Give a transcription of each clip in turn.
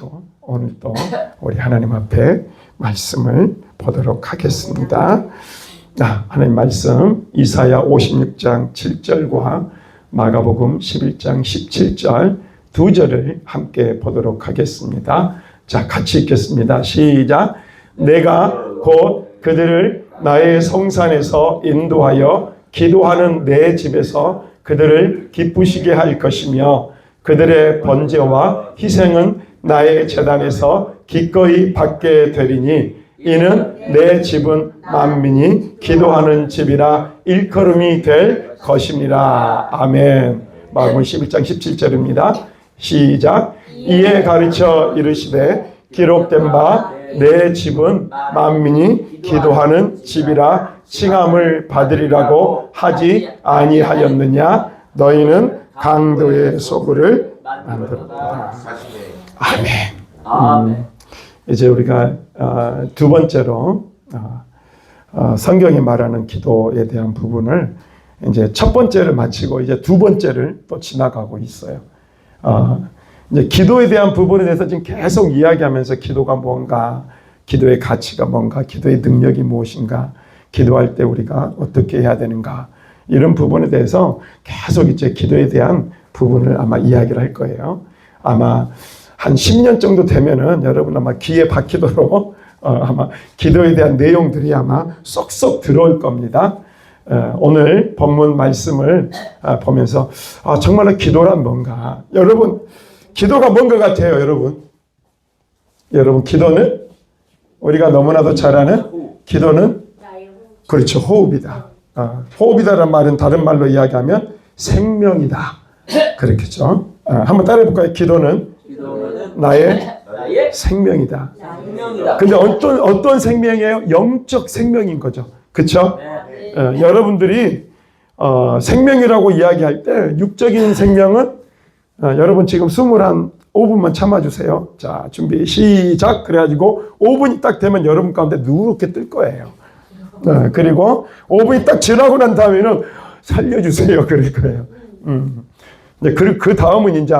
모시고 오늘 또 우리 하나님 앞에 말씀을 보도록 하겠습니다. 아, 하나님 말씀 이사야 56장 7절과 마가복음 11장 17절 두 절을 함께 보도록 하겠습니다. 자, 같이 읽겠습니다. 시작. 내가 곧 그들을 나의 성산에서 인도하여 기도하는 내 집에서 그들을 기쁘시게 할 것이며 그들의 번제와 희생은 나의 재단에서 기꺼이 받게 되리니 이는 내 집은 만민이 기도하는 집이라 일컬음이 될 것입니다. 아멘. 마가복음 11장 17절입니다. 시작. 이에 가르쳐 이르시되 기록된 바 내 집은 만민이 기도하는 집이라 칭함을 받으리라고 하지 아니하였느냐 너희는 강도의 소굴을 만들었다. 아멘. 아멘. 이제 우리가 어, 두 번째로 어, 어, 성경이 말하는 기도에 대한 부분을 이제 첫 번째를 마치고 이제 두 번째를 또 지나가고 있어요. 어, 이제 기도에 대한 부분에 대해서 지금 계속 이야기하면서 기도가 뭔가, 기도의 가치가 뭔가, 기도의 능력이 무엇인가, 기도할 때 우리가 어떻게 해야 되는가 이런 부분에 대해서 계속 이제 기도에 대한 부분을 아마 이야기를 할 거예요. 아마 한 10년 정도 되면은 여러분 아마 귀에 박히도록 어, 아마 기도에 대한 내용들이 아마 쏙쏙 들어올 겁니다. 어, 오늘 본문 말씀을 아, 보면서 아, 정말로 기도란 뭔가? 여러분 기도가 뭔것 같아요 여러분? 여러분 기도는? 우리가 너무나도 잘 아는 기도는? 그렇죠 호흡이다. 아, 호흡이다라는 말은 다른 말로 이야기하면 생명이다 그렇겠죠 아, 한번 따라해 볼까요 기도는 기도는 나의 나의 생명이다 생명이다. 근데 어떤 어떤 생명이에요 영적 생명인 거죠 그렇죠 네. 어, 여러분들이 어, 생명이라고 이야기할 때 육적인 생명은 어, 여러분 지금 스물 한 5분만 참아주세요. 자 준비 시작 그래가지고 5분이 딱 되면 여러분 가운데 누렇게 뜰 거예요. 어, 그리고 5분이 딱 지나고 난 다음에는 살려주세요 그럴 거예요. 음. 이제 그, 그 다음은 이제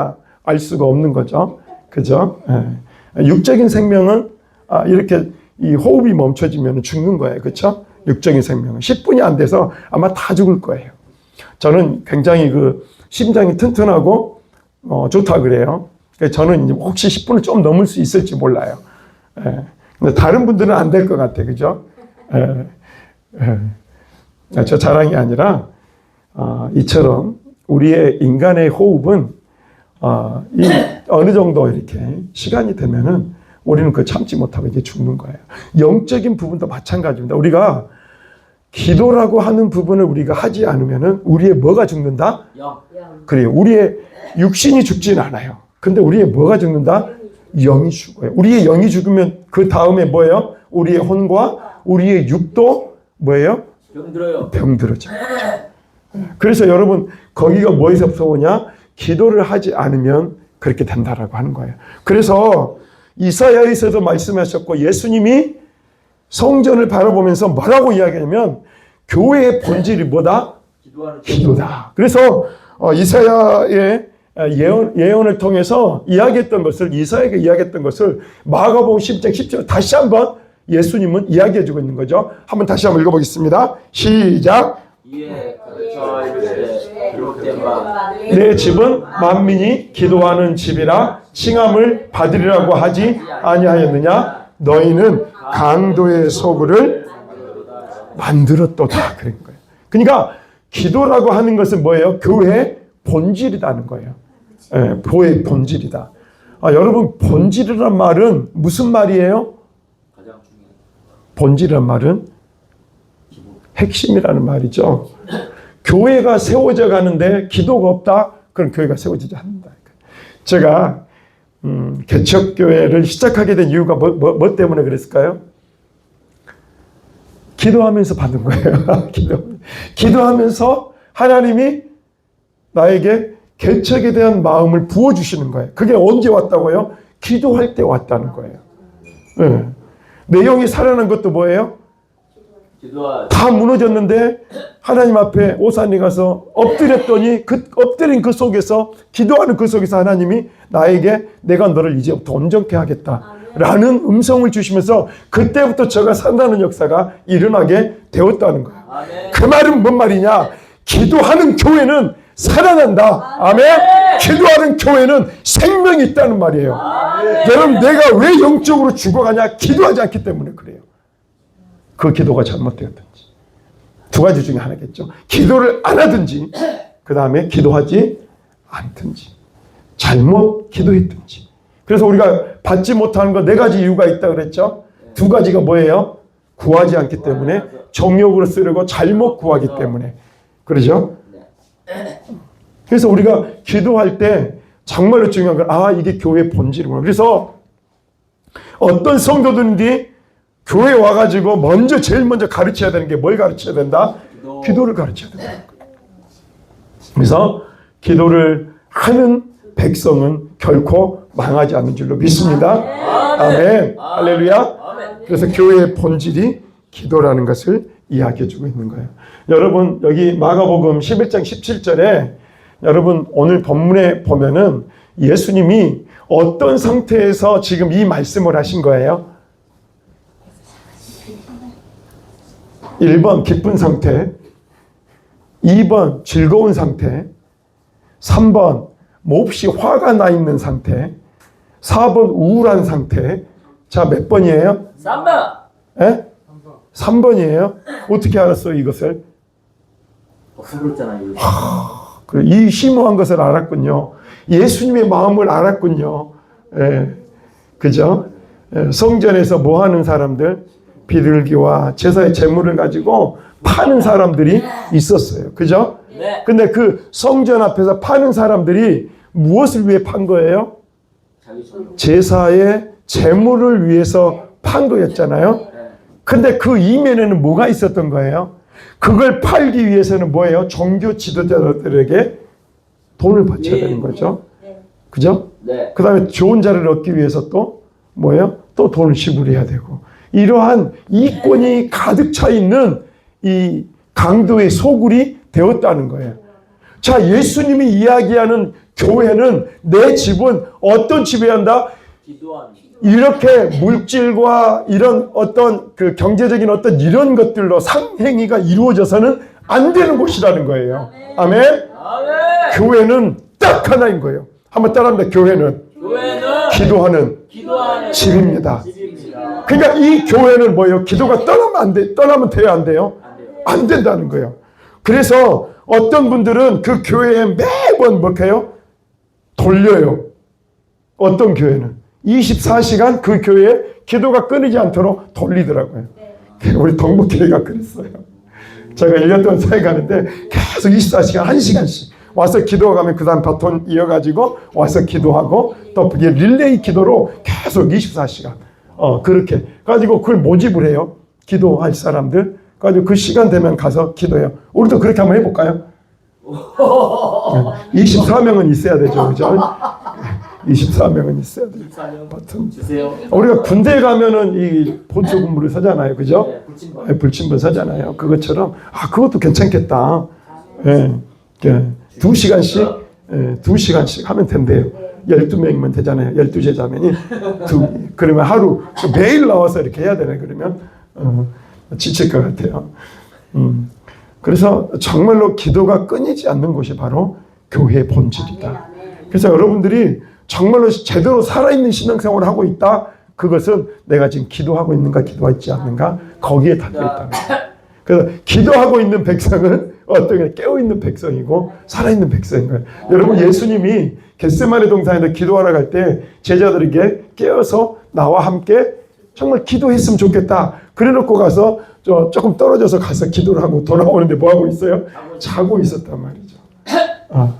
알 수가 없는 거죠. 그죠? 예. 육적인 생명은 아, 이렇게 이 호흡이 멈춰지면 죽는 거예요. 그렇죠? 육적인 생명은 10분이 안 돼서 아마 다 죽을 거예요. 저는 굉장히 그 심장이 튼튼하고 어, 좋다 그래요. 저는 혹시 10분을 좀 넘을 수 있을지 몰라요. 예. 근데 다른 분들은 안 될 것 같아, 그죠? 예. 예. 저 자랑이 아니라 어, 이처럼 우리의 인간의 호흡은 어, 이 어느 정도 이렇게 시간이 되면은 우리는 그 참지 못하고 이게 죽는 거예요. 영적인 부분도 마찬가지입니다. 우리가 기도라고 하는 부분을 우리가 하지 않으면은 우리의 뭐가 죽는다? 영. 그래요. 우리의 육신이 죽진 않아요. 근데 우리의 뭐가 죽는다? 영이 죽어요. 우리의 영이 죽으면 그 다음에 뭐예요? 우리의 혼과 우리의 육도 뭐예요? 병들어요. 병들어져. 그래서 여러분 거기가 뭐에서부터 오냐? 기도를 하지 않으면 그렇게 된다라고 하는 거예요. 그래서 이사야에서도 말씀하셨고 예수님이 성전을 바라보면서 뭐라고 이야기하냐면 교회의 본질이 뭐다? 기도다. 그래서 어, 이사야의 예언, 예언을 통해서 이야기했던 것을 이사야가 이야기했던 것을 마가복음 10장 10절 다시 한번 예수님은 이야기해 주고 있는 거죠. 한번 다시 한번 읽어보겠습니다. 시작. 기록된 바내 집은 만민이 기도하는 집이라 칭함을 받으리라고 하지 아니하였느냐? 너희는 강도의 소굴을 만들었도다. 그런 거예요. 그러니까 기도라고 하는 것은 뭐예요? 교회의 본질이라는 거예요. 예, 교회의 본질이다. 아, 여러분 본질이란 말은 무슨 말이에요? 본질이란 말은 핵심이라는 말이죠. 교회가 세워져 가는데 기도가 없다? 그럼 교회가 세워지지 않는다. 제가 음, 개척교회를 시작하게 된 이유가 뭐, 뭐, 뭐 때문에 그랬을까요? 기도하면서 받은 거예요. 기도, 기도하면서 하나님이 나에게 개척에 대한 마음을 부어주시는 거예요. 그게 언제 왔다고요? 기도할 때 왔다는 거예요. 예. 내용이 살아난 것도 뭐예요? 다 무너졌는데 하나님 앞에 오산에 가서 엎드렸더니 그 엎드린 그 속에서 기도하는 그 속에서 하나님이 나에게 내가 너를 이제부터 온전케 하겠다라는 음성을 주시면서 그때부터 저가 산다는 역사가 일어나게 되었다는 거예요. 그 말은 뭔 말이냐? 기도하는 교회는 살아난다. 아멘. 기도하는 교회는 생명이 있다는 말이에요. 여러분 내가 왜 영적으로 죽어가냐? 기도하지 않기 때문에 그래요. 그 기도가 잘못되었든지 두 가지 중에 하나겠죠. 기도를 안 하든지 그 다음에 기도하지 않든지 잘못 기도했든지. 그래서 우리가 받지 못하는 거 네 가지 이유가 있다 그랬죠. 두 가지가 뭐예요? 구하지 않기 때문에 정욕으로 쓰려고 잘못 구하기 때문에 그러죠. 그래서 우리가 기도할 때 정말로 중요한 건 아 이게 교회 본질이구나. 그래서 어떤 성도들이 교회 와가지고 먼저 제일 먼저 가르쳐야 되는 게 뭘 가르쳐야 된다? 기도. 기도를 가르쳐야 된다. 그래서 기도를 하는 백성은 결코 망하지 않는 줄로 믿습니다. 아멘. 할렐루야. 그래서 교회의 본질이 기도라는 것을 이야기해 주고 있는 거예요. 여러분 여기 마가복음 11장 17절에 여러분 오늘 본문에 보면은 예수님이 어떤 상태에서 지금 이 말씀을 하신 거예요? 1번 기쁜 상태, 2번 즐거운 상태, 3번 몹시 화가 나 있는 상태, 4번 우울한 상태. 자, 몇 번이에요? 3번. 예? 3번 이에요. 어떻게 알았어요, 이것을? 이거. 그 이 심오한 것을 알았군요. 예수님의 마음을 알았군요. 예. 그죠? 예, 성전에서 뭐 하는 사람들? 비둘기와 제사의 재물을 가지고 파는 사람들이 있었어요. 그죠? 네. 근데 그 성전 앞에서 파는 사람들이 무엇을 위해 판 거예요? 제사의 재물을 위해서 판 거였잖아요. 네. 근데 그 이면에는 뭐가 있었던 거예요? 그걸 팔기 위해서는 뭐예요? 종교 지도자들에게 돈을 바쳐야 네. 되는 거죠. 그죠? 네. 그 다음에 좋은 자를 얻기 위해서 또 뭐예요? 또 돈을 지불해야 되고. 이러한 이권이 가득 차 있는 이 강도의 소굴이 되었다는 거예요. 자, 예수님이 이야기하는 교회는 내 집은 어떤 집이어야 한다? 기도하는. 이렇게 물질과 이런 어떤 그 경제적인 어떤 이런 것들로 상행위가 이루어져서는 안 되는 곳이라는 거예요. 아멘. 아멘. 교회는 딱 하나인 거예요. 한번 따라합니다. 교회는 교회는 기도하는 기도하는 집입니다. 집입니다. 그러니까 이 교회는 뭐예요? 기도가 떠나면 안 돼. 떠나면 돼요, 안 돼요? 안 돼요. 안 된다는 거예요. 그래서 어떤 분들은 그 교회에 매번 뭐 해요? 돌려요. 어떤 교회는 24시간 그 교회에 기도가 끊이지 않도록 돌리더라고요. 우리 동북교회가 그랬어요. 제가 1년 동안 사회 가는데 계속 24시간 1시간씩 와서 기도하면 그 다음 바톤 이어가지고 와서 기도하고 또 이게 릴레이 기도로 계속 24시간 어 그렇게 가지고 그걸 모집을 해요. 기도할 사람들 가지고 그 시간 되면 가서 기도해요. 우리도 그렇게 한번 해볼까요? 24명은 있어야 되죠, 그죠? 24명은 있어야 돼요. 14년 바톤. 주세요. 우리가 군대 가면은 이 본소 근무를 서잖아요, 그죠? 네, 불침번. 예, 불침번 서잖아요. 그것처럼 아 그것도 괜찮겠다. 예, 예, 두 시간씩 예, 두 시간씩 하면 된대요. 12명이면 되잖아요. 12제자면이 두 그러면 하루 매일 나와서 이렇게 해야 되네. 그러면 어, 지칠 것 같아요. 음. 그래서 정말로 기도가 끊이지 않는 곳이 바로 교회의 본질이다. 그래서 여러분들이 정말로 제대로 살아있는 신앙생활을 하고 있다. 그것은 내가 지금 기도하고 있는가 기도하지 않는가 거기에 달려 있다. 그래서 기도하고 있는 백성은 어떻게 깨어있는 백성이고 살아있는 백성인 거예요. 여러분 예수님이 겟세마네 동산에서 기도하러 갈 때 제자들에게 깨어서 나와 함께 정말 기도했으면 좋겠다. 그래놓고 가서 저 조금 떨어져서 가서 기도를 하고 돌아오는데 뭐 하고 있어요? 자고 있었단 말이죠. 아.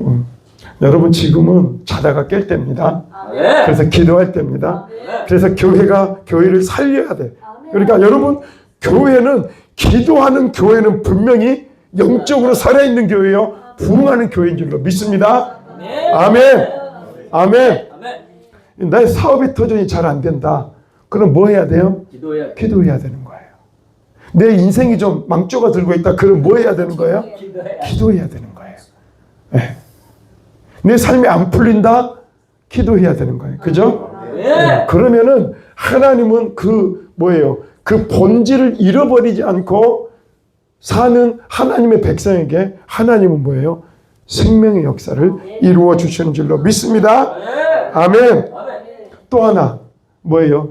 음. 여러분 지금은 자다가 깰 때입니다. 네. 그래서 기도할 때입니다. 그래서 교회가 교회를 살려야 돼. 그러니까 여러분 교회는 기도하는 교회는 분명히 영적으로 살아있는 교회요. 부흥하는 교회인 줄로 믿습니다. 네. 아멘. 아멘. 나의 사업이 터전이 잘 안 된다. 그럼 뭐 해야 돼요? 기도해야 돼. 기도해야 되는 거예요. 내 인생이 좀 망조가 들고 있다. 그럼 뭐 해야 되는 거예요? 기도해. 기도해야 되는 거예요. 예. 내 삶이 안 풀린다? 기도해야 되는 거예요. 그죠? 네. 그러면은 하나님은 그 뭐예요? 그 본질을 잃어버리지 않고 사는 하나님의 백성에게 하나님은 뭐예요? 생명의 역사를 이루어 주시는 줄로 믿습니다. 네. 아멘. 또 하나 뭐예요?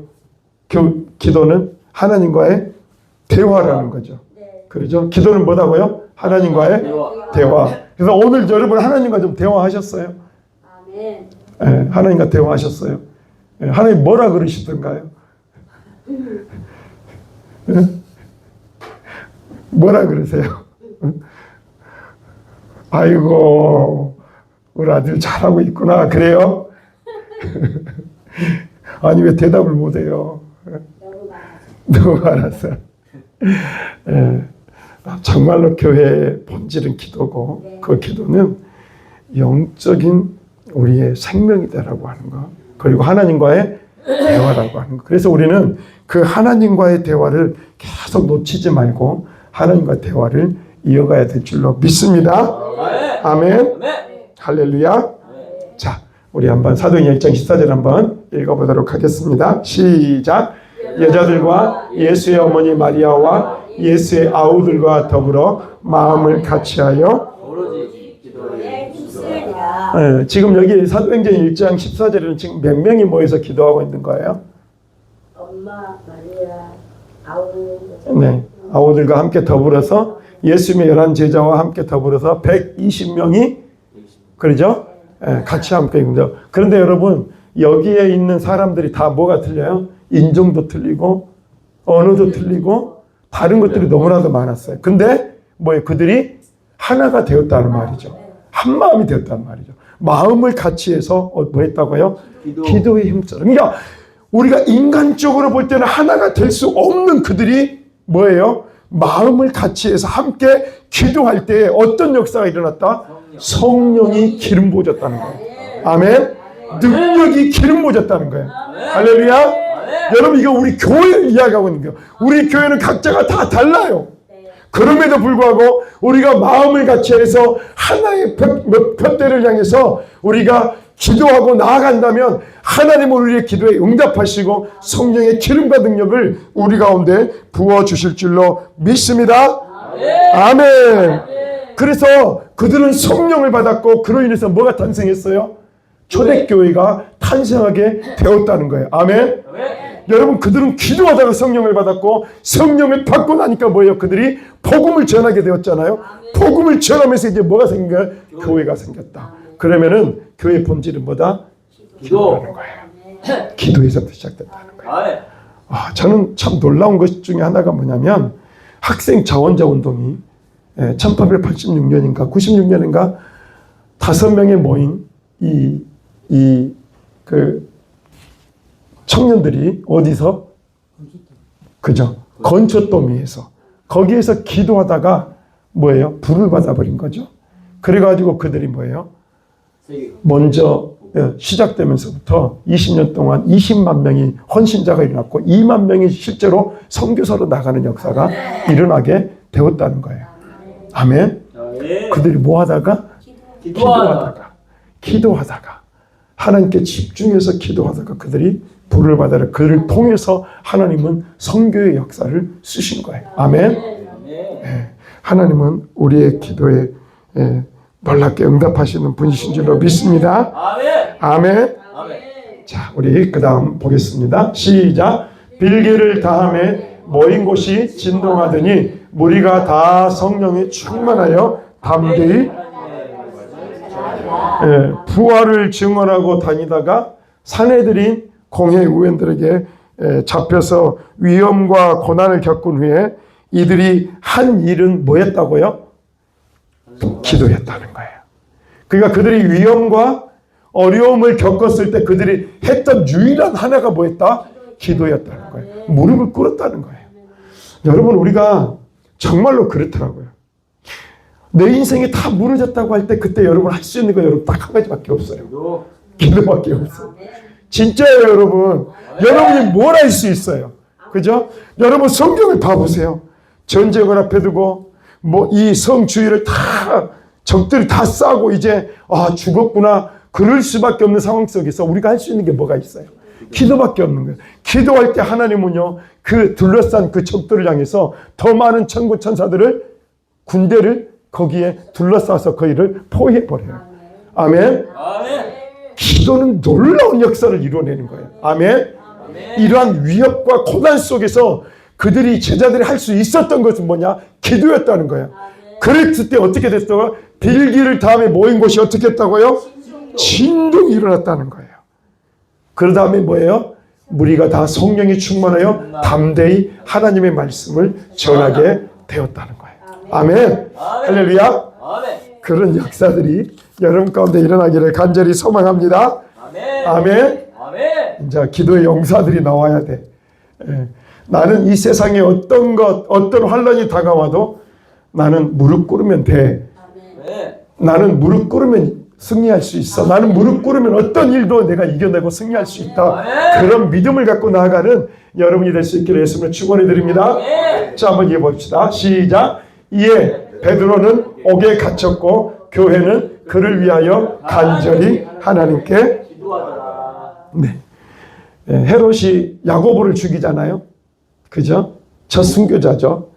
교, 기도는 하나님과의 대화라는 거죠. 그렇죠? 기도는 뭐다고요? 하나님과의 대화. 그래서 오늘 여러분 하나님과 좀 대화하셨어요? 아멘. 예, 하나님과 대화하셨어요. 예, 하나님 뭐라 그러시던가요? 예? 뭐라 그러세요? 아이고, 우리 아들 잘하고 있구나. 그래요? 아니, 왜 대답을 못해요? 너무 많아서. 예, 정말로 교회의 본질은 기도고, 그 기도는 영적인 우리의 생명이다라고 하는 거. 그리고 하나님과의 대화라고 하는 거. 그래서 우리는 그 하나님과의 대화를 계속 놓치지 말고 하나님과 대화를 이어가야 될 줄로 믿습니다. 아멘. 아멘. 아멘. 할렐루야. 자, 우리 한번 사도행전 1장 14절 한번 읽어보도록 하겠습니다. 시작. 여자들과 예수의 어머니 마리아와 예수의 아우들과 더불어 마음을 같이하여. 네, 지금 여기 사도행전 1장 14절에는 지금 몇 명이 모여서 기도하고 있는 거예요? 엄마 마리아 아우 네. 아우들과 함께 더불어서 예수님의 열한 제자와 함께 더불어서 120명이 그러죠? 예, 같이 함께 있는데 그런데 여러분 여기에 있는 사람들이 다 뭐가 틀려요? 인종도 틀리고 언어도 틀리고 다른 것들이 너무나도 많았어요. 근데 뭐예요? 그들이 하나가 되었다는 말이죠. 한 마음이 되었다는 말이죠. 마음을 같이 해서 어, 뭐 했다고요? 기도. 기도의 힘처럼. 그러니까 우리가 인간적으로 볼 때는 하나가 될 수 없는 그들이 뭐예요? 마음을 같이 해서 함께 기도할 때 어떤 역사가 일어났다? 성령이 기름 부어졌다는 거예요. 아멘. 능력이 기름 부어졌다는 거예요. 할렐루야. 여러분 이거 우리 교회를 이야기하고 있는 거예요. 우리 교회는 각자가 다 달라요. 그럼에도 불구하고 우리가 마음을 같이 해서 하나의 표대를 향해서 우리가 기도하고 나아간다면 하나님은 우리의 기도에 응답하시고 성령의 기름과 능력을 우리 가운데 부어 주실 줄로 믿습니다. 아멘. 그래서 그들은 성령을 받았고 그로 인해서 뭐가 탄생했어요? 초대교회가 탄생하게 되었다는 거예요. 아멘. 아멘. 여러분 그들은 기도하다가 성령을 받았고 성령을 받고 나니까 뭐예요? 그들이 복음을 전하게 되었잖아요. 복음을 전하면서 이제 뭐가 생긴 거예요? 교회가 생겼다. 그러면은 교회 본질은 뭐다? 기도. 기도라는 거예요. 기도에서부터 시작됐다는 거예요. 아, 저는 참 놀라운 것 중에 하나가 뭐냐면 학생 자원자 운동이 1886년인가 96년인가 다섯 명의 모인 이 이 그 청년들이 어디서 그죠 건초더미에서 거기에서 기도하다가 뭐예요 불을 받아버린 거죠. 그래가지고 그들이 뭐예요. 먼저 예, 시작되면서부터 20년 동안 20만 명이 헌신자가 일어났고 2만 명이 실제로 선교사로 나가는 역사가 일어나게 되었다는 거예요. 아멘. 아멘. 그들이 뭐 하다가 기도하다. 기도하다가 기도하다가 하나님께 집중해서 기도하다가 그들이 불을 받아라 그를 통해서 하나님은 선교의 역사를 쓰신 거예요. 아멘. 아멘. 하나님은 우리의 기도에 예, 놀랍게 응답하시는 분이신 줄로 믿습니다. 아멘. 아멘. 자, 우리 그 다음 보겠습니다. 시작. 빌개를 다함에 모인 곳이 진동하더니 무리가 다 성령이 충만하여 담대히 예, 부활을 증언하고 다니다가 사내들인 공회 의원들에게 예, 잡혀서 위험과 고난을 겪은 후에 이들이 한 일은 뭐였다고요? 기도했다는 거예요. 그러니까 그들이 위험과 어려움을 겪었을 때 그들이 했던 유일한 하나가 뭐였다? 기도였다는 거예요. 무릎을 꿇었다는 거예요. 여러분 우리가 정말로 그렇더라고요. 내 인생이 다 무너졌다고 할 때 그때 여러분 할 수 있는 거 여러분 딱 한 가지밖에 없어요. 기도. 기도밖에 없어요. 진짜예요, 여러분. 여러분이 뭘 할 수 있어요? 그죠? 여러분 성경을 봐보세요. 전쟁을 앞에 두고 뭐 이 성 주위를 다 적들이 다 싸고 이제 아 죽었구나 그럴 수밖에 없는 상황 속에서 우리가 할 수 있는 게 뭐가 있어요? 기도밖에 없는 거예요. 기도할 때 하나님은요 그 둘러싼 그 적들을 향해서 더 많은 천군 천사들을 군대를 거기에 둘러싸서 거기를 포위해 버려요. 아멘. 기도는 놀라운 역사를 이루어내는 거예요. 아멘. 이러한 위협과 고난 속에서 그들이 제자들이 할 수 있었던 것은 뭐냐? 기도였다는 거예요. 그랬을 때 어떻게 됐어요? 빌기를 다음에 모인 곳이 어떻게 했다고요? 진동이 일어났다는 거예요. 그 다음에 뭐예요? 우리가 다 성령이 충만하여 담대히 하나님의 말씀을 전하게 되었다는 거예요. 아멘. 할렐루야. 그런 역사들이 여러분 가운데 일어나기를 간절히 소망합니다. 아멘. 아멘. 아멘. 이제 기도의 용사들이 나와야 돼. 예. 나는 이 세상에 어떤 것, 어떤 환란이 다가와도 나는 무릎 꿇으면 돼. 네. 나는 무릎 꿇으면 승리할 수 있어. 나는 무릎 꿇으면 어떤 일도 내가 이겨내고 승리할 수 있다. 그런 믿음을 갖고 나아가는 여러분이 될 수 있기를 예수님을 축원해 드립니다. 네. 자, 한번 해봅시다. 시작. 이에 베드로는 옥에 갇혔고 교회는 그를 위하여 간절히 하나님께. 네. 예, 헤롯이 야고보를 죽이잖아요. 그죠? 첫 순교자죠.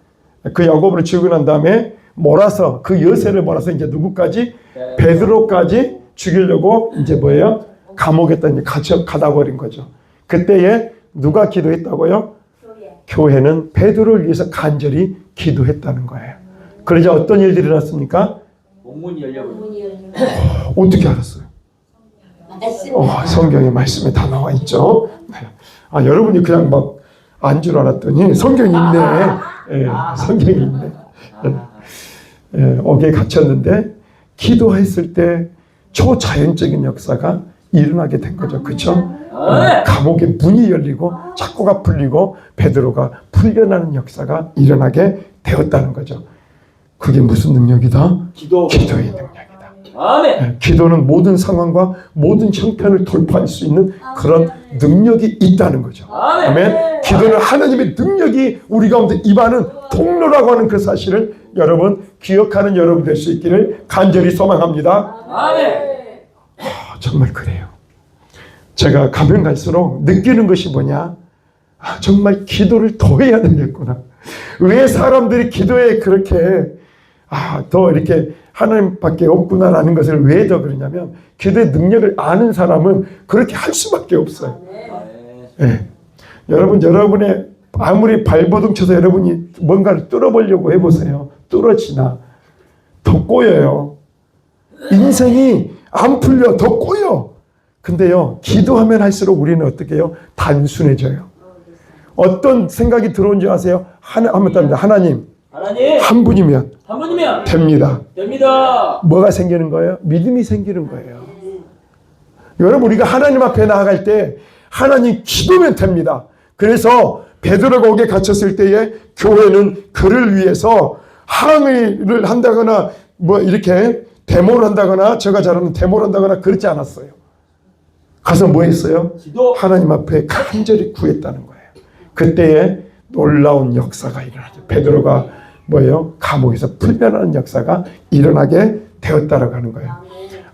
그 야고보를 죽이고 난 다음에 몰아서 그 여세를 몰아서 이제 누구까지 베드로까지 죽이려고 이제 뭐예요? 감옥에다 이제 갇혀 가다 버린 거죠. 그때에 누가 기도했다고요? 교회. 교회는 베드로를 위해서 간절히 기도했다는 거예요. 그러자 어떤 일들이 일어났습니까? 목문이 열려버려. 문이 열리면 어떻게 알았어요? 말씀. 어, 성경에 말씀에 다 나와 있죠. 네. 아 여러분이 그냥 막 안 줄 알았더니 성경이 있네. 예, 성경이 있네. 예, 예, 옥에 갇혔는데 기도했을 때 초자연적인 역사가 일어나게 된 거죠. 그렇죠? 감옥의 문이 열리고 착고가 풀리고 베드로가 풀려나는 역사가 일어나게 되었다는 거죠. 그게 무슨 능력이다? 기도. 기도의 능력이다. 아멘. 예, 기도는 모든 상황과 모든 형편을 돌파할 수 있는 그런 능력이 있다는 거죠. 아멘. 아멘. 기도는 하나님의 능력이 우리 가운데 임하는 통로라고 하는 그 사실을 여러분 기억하는 여러분 될 수 있기를 간절히 소망합니다. 아멘. 아, 정말 그래요. 제가 가면 갈수록 느끼는 것이 뭐냐? 아, 정말 기도를 더 해야 되겠구나. 왜 사람들이 기도에 그렇게 아, 더 이렇게 하나님밖에 없구나라는 것을 왜 더 그러냐면 기도의 능력을 아는 사람은 그렇게 할 수밖에 없어요. 아멘. 예. 여러분 여러분의 아무리 발버둥 쳐서 여러분이 뭔가를 뚫어보려고 해보세요. 뚫어지나 더 꼬여요. 인생이 안 풀려 더 꼬여. 근데요 기도하면 할수록 우리는 어떻게 해요? 단순해져요. 어떤 생각이 들어온지 아세요? 하나 한번 답니다. 하나님 하나님 한 분이면 한 분이면 됩니다. 됩니다. 뭐가 생기는 거예요? 믿음이 생기는 거예요. 여러분 우리가 하나님 앞에 나아갈 때 하나님 기도면 됩니다. 그래서 베드로가 옥에 갇혔을 때에 교회는 그를 위해서 항의를 한다거나 뭐 이렇게 데모를 한다거나 제가 잘 아는 데모를 한다거나 그렇지 않았어요. 가서 뭐 했어요? 기도. 하나님 앞에 간절히 구했다는 거예요. 그때에 놀라운 역사가 일어나죠. 베드로가 뭐예요? 감옥에서 풀려나는 역사가 일어나게 되었다라고 하는 거예요.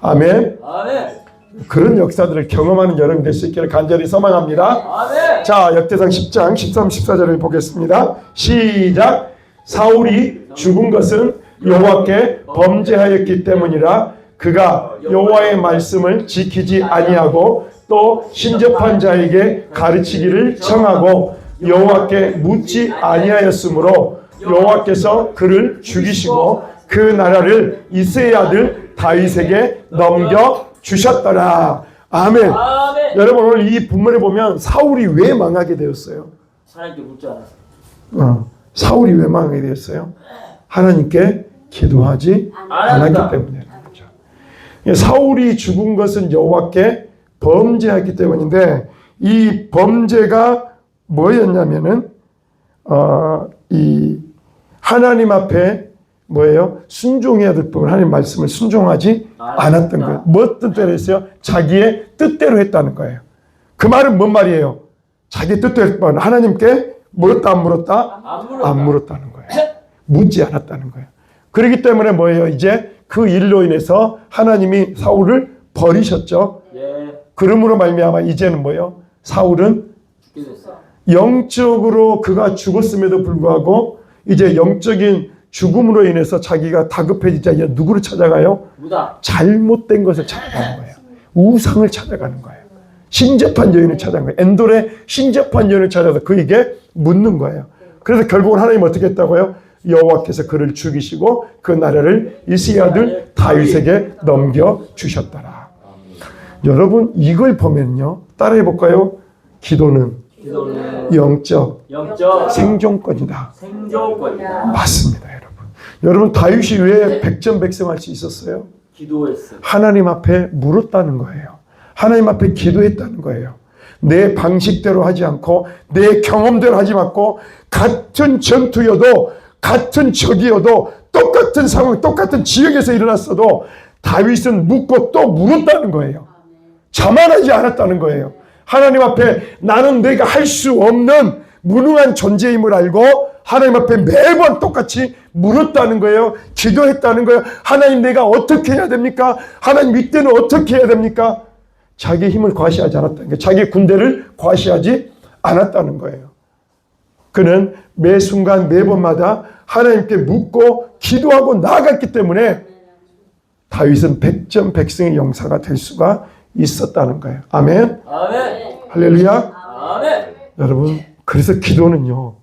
아멘. 아멘. 그런 역사들을 경험하는 여러분 될수 있기를 간절히 소망합니다. 아멘. 자, 역대상 10장 13, 14절을 보겠습니다. 시작. 사울이 죽은 것은 여호와께 범죄하였기 때문이라 그가 여호와의 말씀을 지키지 아니하고 또 신접한 자에게 가르치기를 청하고 여호와께 묻지 아니하였으므로 여호와께서 그를 죽이시고 그 나라를 이스의 아들 다윗에게 넘겨 주셨더라. 아멘. 아멘. 여러분 오늘 이 본문에 보면 사울이 왜 망하게 되었어요? 하나님께 묻지 않았어. 어, 사울이 왜 망하게 되었어요? 하나님께 기도하지 않았기 때문이라는 거죠. 예, 사울이 죽은 것은 여호와께 범죄했기 때문인데 이 범죄가 뭐였냐면은 어, 이 하나님 앞에 뭐예요? 순종해야 될 부분 하나님 말씀을 순종하지 않았던 거예요. 뭐 뜻대로 했어요? 자기의 뜻대로 했다는 거예요. 그 말은 뭔 말이에요? 자기 뜻대로 했던 하나님께 물었다 안 물었다? 안 물었다. 안 물었다는 거예요. 묻지 않았다는 거예요. 그렇기 때문에 뭐예요? 이제 그 일로 인해서 하나님이 사울을 버리셨죠. 예. 그러므로 말미암아 이제는 뭐예요? 사울은. 영적으로 그가 죽었음에도 불구하고 이제 영적인 죽음으로 인해서 자기가 다급해지자 이제 누구를 찾아가요? 무다. 잘못된 것을 찾아가는 거예요. 우상을 찾아가는 거예요. 신접한 여인을 찾아간 거예요. 엔돌의 신접한 여인을 찾아서 그에게 묻는 거예요. 그래서 결국은 하나님 어떻게 했다고요? 여호와께서 그를 죽이시고 그 나라를 이스의 아들 다윗에게 넘겨 주셨더라. 여러분 이걸 보면요. 따라해 볼까요? 기도는 기도는 영적 영적 생존권이다. 생존권이다. 맞습니다, 여러분. 여러분 다윗이 왜 백전백승할 수 있었어요? 기도했어. 하나님 앞에 물었다는 거예요. 하나님 앞에 기도했다는 거예요. 내 방식대로 하지 않고 내 경험대로 하지 않고 같은 전투여도 같은 적이어도 똑같은 상황, 똑같은 지역에서 일어났어도 다윗은 묻고 또 물었다는 거예요. 자만하지 않았다는 거예요. 하나님 앞에 나는 내가 할 수 없는 무능한 존재임을 알고 하나님 앞에 매번 똑같이 물었다는 거예요. 기도했다는 거예요. 하나님 내가 어떻게 해야 됩니까? 하나님 이때는 어떻게 해야 됩니까? 자기 힘을 과시하지 않았다는 거예요. 자기 군대를 과시하지 않았다는 거예요. 그는 매 순간 매번마다 하나님께 묻고 기도하고 나아갔기 때문에 다윗은 백전 백승의 영사가 될 수가 있었다는 거예요. 아멘. 아멘. 할렐루야. 아멘. 여러분, 그래서 기도는요,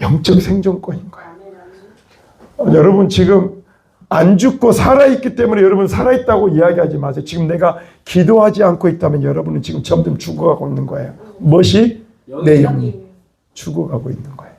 영적 생존권인 거예요. 어, 여러분, 지금 안 죽고 살아있기 때문에 여러분 살아있다고 이야기하지 마세요. 지금 내가 기도하지 않고 있다면 여러분은 지금 점점 죽어가고 있는 거예요. 무엇이? 내 영이 죽어가고 있는 거예요.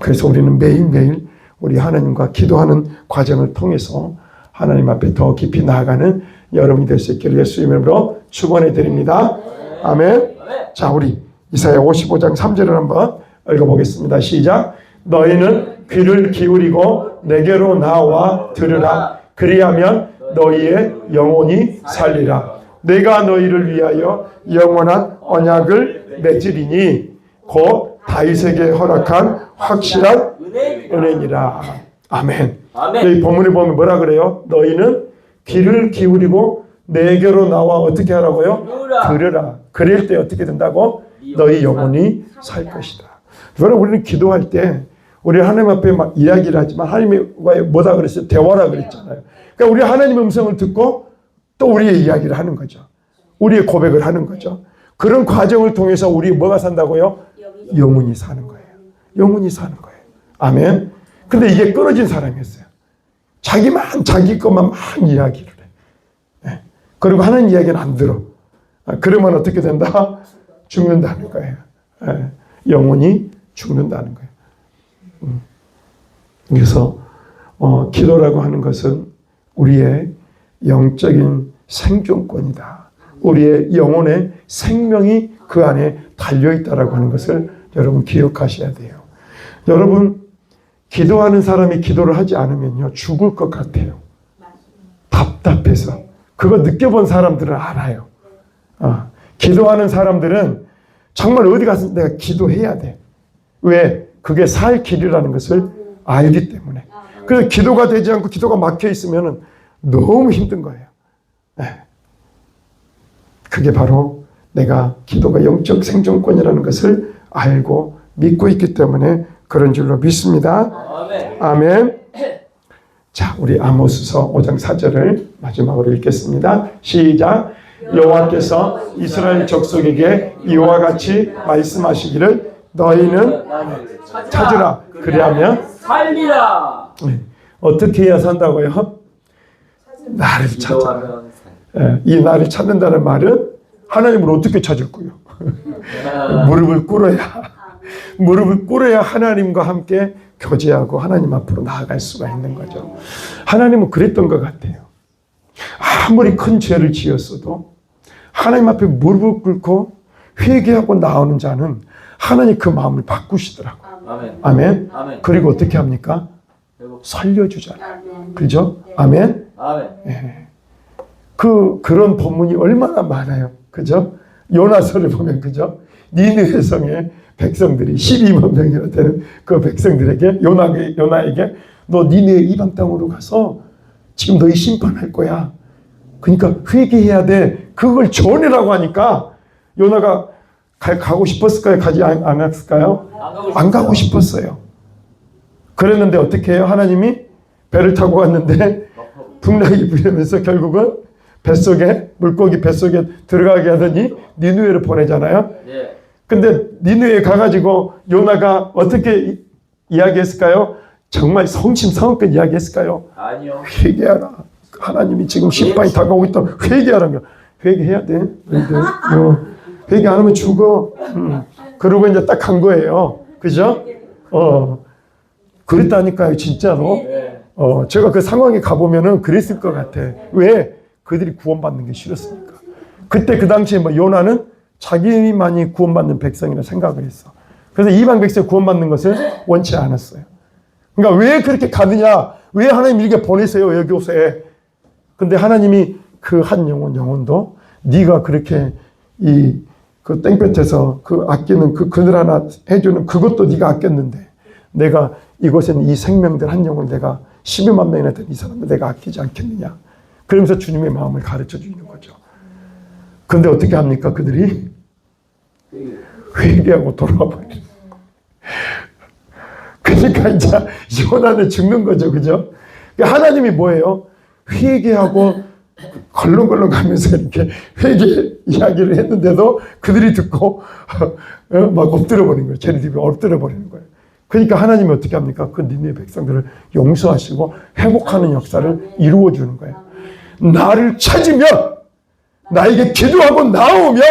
그래서 우리는 매일매일 우리 하나님과 기도하는 과정을 통해서 하나님 앞에 더 깊이 나아가는 여러분이 될 수 있기를 예수 이름으로 축원해 드립니다. 아멘. 자, 우리 이사야 55장 3절을 한번 읽어보겠습니다. 시작. 너희는 귀를 기울이고 내게로 나와 들으라. 그리하면 너희의 영혼이 살리라. 내가 너희를 위하여 영원한 언약을 맺으리니 곧 다윗에게 허락한 확실한 은혜. 은혜니라. 아멘. 아멘. 여기 본문에 보면 뭐라 그래요? 너희는 귀를 기울이고 내게로 나와 어떻게 하라고요? 들으라. 그럴 때 어떻게 된다고? 너희 영혼이 살 것이다. 여러분 우리는 기도할 때 우리 하나님 앞에 막 이야기를 하지만 하나님과 뭐다 그랬어요? 대화라 그랬잖아요. 그러니까 우리 하나님의 음성을 듣고 또 우리의 이야기를 하는 거죠. 우리의 고백을 하는 거죠. 그런 과정을 통해서 우리 뭐가 산다고요? 영혼이 사는 거예요. 영혼이 사는 거예요. 아멘. 근데 이게 끊어진 사람이었어요. 자기만 자기 것만 막 이야기를 해. 예. 그리고 하나님 이야기는 안 들어. 아, 그러면 어떻게 된다? 죽는다는 거예요. 예. 영혼이 죽는다는 거예요. 음. 그래서 어, 기도라고 하는 것은 우리의 영적인 생존권이다. 우리의 영혼의 생명이 그 안에 달려 있다라고 하는 것을 여러분 기억하셔야 돼요. 여러분 기도하는 사람이 기도를 하지 않으면요 죽을 것 같아요. 답답해서 그거 느껴본 사람들은 알아요. 어, 기도하는 사람들은 정말 어디 가서 내가 기도해야 돼. 왜? 그게 살 길이라는 것을 알기 때문에. 그래서 기도가 되지 않고 기도가 막혀 있으면 너무 힘든 거예요. 네. 그게 바로 내가 기도가 영적 생존권이라는 것을 알고 믿고 있기 때문에 그런 줄로 믿습니다. 아멘. 아멘. 자, 우리 아모스서 5장 4절을 마지막으로 읽겠습니다. 시작. 여호와께서 이스라엘 족속에게 이와 같이 말씀하시기를 너희는 찾으라. 그리하면 살리라. 네. 어떻게 해야 산다고요? 나를 찾아. 예, 이 나를 찾는다는 말은 하나님을 어떻게 찾을 거요? 무릎을 꿇어야 무릎을 꿇어야 하나님과 함께 교제하고 하나님 앞으로 나아갈 수가 있는 거죠. 하나님은 그랬던 것 같아요. 아무리 큰 죄를 지었어도 하나님 앞에 무릎을 꿇고 회개하고 나오는 자는 하나님 그 마음을 바꾸시더라고요. 아멘. 아멘. 아멘. 그리고 어떻게 합니까? 그리고 살려주잖아요. 그죠? 아멘. 아멘. 그 그런 본문이 얼마나 많아요. 그죠? 요나서를 보면 그죠? 니느웨 성의 백성들이 12만 명이나 되는 그 백성들에게 요나에게 요나에게 너 니느웨 이방 땅으로 가서 지금 너희 심판할 거야. 그러니까 회개해야 돼. 그걸 전이라고 하니까 요나가 가, 가고 싶었을까요? 가지 안, 안 했을까요? 안 가고 싶었어요. 그랬는데 어떻게 해요? 하나님이 배를 타고 갔는데 풍랑이 부면서 결국은 뱃속에 물고기 뱃속에 들어가게 하더니 니누에를 보내잖아요. 네. 근데 니누에 가가지고 요나가 어떻게 이- 이야기했을까요? 정말 성심성의껏 이야기했을까요? 아니요. 회개하라. 하나님이 지금 심판이 다가오고 있다. 회개하라는 거. 회개해야 돼. 어, 회개 안 하면 죽어. 음. 그러고 이제 딱 간 거예요. 그죠? 어. 그랬다니까요, 진짜로. 네. 어, 제가 그 상황에 가보면은 그랬을 것 같아. 왜? 그들이 구원받는 게 싫었으니까. 그때 그 당시에 뭐 요나는 자기만이 구원받는 백성이라 생각을 했어. 그래서 이방 백성 구원받는 것을 원치 않았어요. 그러니까 왜 그렇게 가느냐? 왜 하나님 이렇게 보내세요, 여기 오세? 근데 하나님이 그 한 영혼 영혼도 네가 그렇게 이 그 땡볕에서 그 아끼는 그 그늘 하나 해주는 그것도 네가 아꼈는데 내가 이곳엔 이 생명들 한 영혼 내가 12만 명이나 된 이 사람을 내가 아끼지 않겠느냐? 그러면서 주님의 마음을 가르쳐 주는 거죠. 근데 어떻게 합니까? 그들이 회개하고 돌아와 버리는 그러니까 이제 요나는 죽는 거죠, 그죠? 그러니까 하나님이 뭐예요? 회개하고 걸렁걸렁 가면서 이렇게 회개 이야기를 했는데도 그들이 듣고 어, 막 엎드려 버린 거예요. 제리집에 엎드려 버리는 거예요. 그러니까 하나님이 어떻게 합니까? 그 니네 백성들을 용서하시고 회복하는 역사를 이루어 주는 거예요. 나를 찾으면 나에게 기도하고 나오면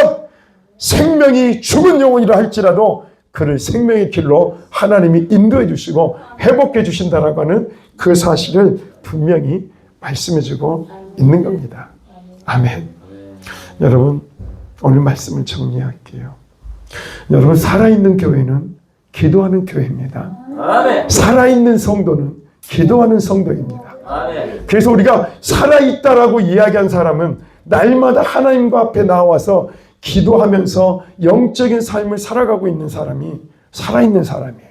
생명이 죽은 영혼이라 할지라도 그를 생명의 길로 하나님이 인도해 주시고 회복해 주신다라고 하는 그 사실을 분명히 말씀해 주고 있는 겁니다. 아멘. 여러분, 오늘 말씀을 정리할게요. 여러분, 살아있는 교회는 기도하는 교회입니다. 아멘. 살아있는 성도는 기도하는 성도입니다. 아멘. 그래서 우리가 살아있다라고 이야기한 사람은 날마다 하나님과 앞에 나와서 기도하면서 영적인 삶을 살아가고 있는 사람이 살아있는 사람이에요.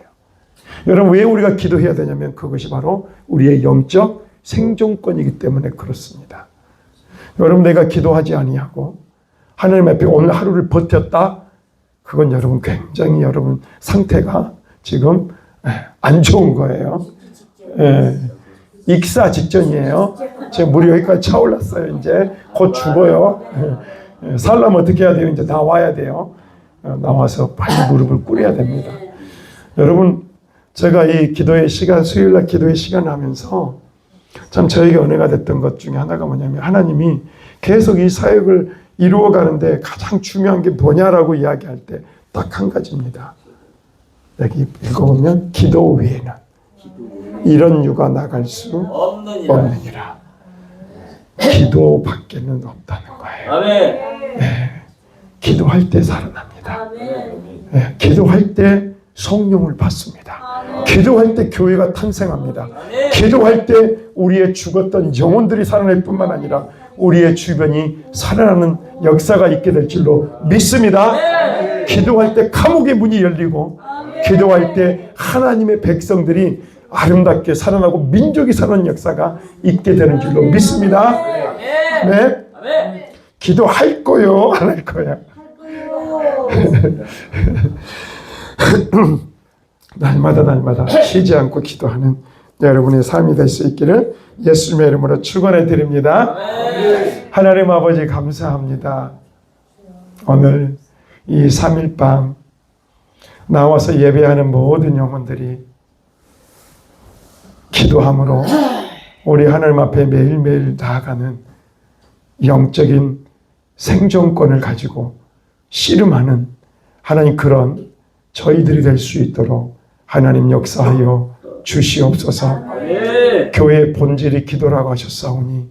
여러분, 왜 우리가 기도해야 되냐면 그것이 바로 우리의 영적 생존권이기 때문에 그렇습니다. 여러분, 내가 기도하지 아니하고 하나님 앞에 오늘 하루를 버텼다? 그건 여러분 굉장히 여러분 상태가 지금 예, 안 좋은 거예요. 예. 익사 직전이에요. 지금 물이 여기까지 차올랐어요. 이제 곧 죽어요. 예, 예, 살려면 어떻게 해야 돼요? 이제 나와야 돼요. 어, 나와서 빨리 무릎을 꿇어야 됩니다. 여러분, 제가 이 기도의 시간, 수요일 날 기도의 시간을 하면서 참 저에게 은혜가 됐던 것 중에 하나가 뭐냐면 하나님이 계속 이 사역을 이루어 가는데 가장 중요한 게 뭐냐라고 이야기할 때 딱 한 가지입니다. 여기 읽어보면 기도 외에는 이런 유가 나갈 수 없느니라. 기도 밖에는 없다는 거예요. 아멘. 기도할 때 살아납니다. 예, 기도할 때 성령을 받습니다. 기도할 때 교회가 탄생합니다. 기도할 때 우리의 죽었던 영혼들이 살아날 뿐만 아니라 우리의 주변이 살아나는 역사가 있게 될 줄로 믿습니다. 기도할 때 감옥의 문이 열리고 기도할 때 하나님의 백성들이 아름답게 살아나고 민족이 살아나는 역사가 있게 되는 줄로 믿습니다. 네. 기도할 거요, 안 할 거야. 날마다 날마다 쉬지 않고 기도하는 여러분의 삶이 될 수 있기를 예수님의 이름으로 축원해 드립니다. 하나님 아버지 감사합니다. 오늘 이 3일 밤 나와서 예배하는 모든 영혼들이 기도함으로 우리 하나님 앞에 매일매일 나아가는 영적인 생존권을 가지고 씨름하는 하나님 그런 저희들이 될 수 있도록 하나님 역사하여 주시옵소서. 교회의 본질이 기도라고 하셨사오니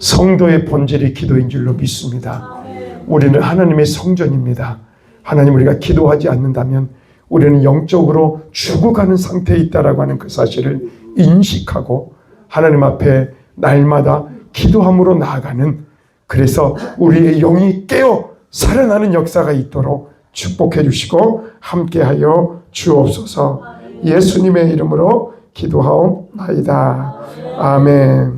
성도의 본질이 기도인 줄로 믿습니다. 우리는 하나님의 성전입니다. 하나님 우리가 기도하지 않는다면 우리는 영적으로 죽어가는 상태에 있다라고 하는 그 사실을 인식하고 하나님 앞에 날마다 기도함으로 나아가는 그래서 우리의 영이 깨어 살아나는 역사가 있도록 축복해 주시고 함께하여 주옵소서 예수님의 이름으로 기도하옵나이다. 아멘.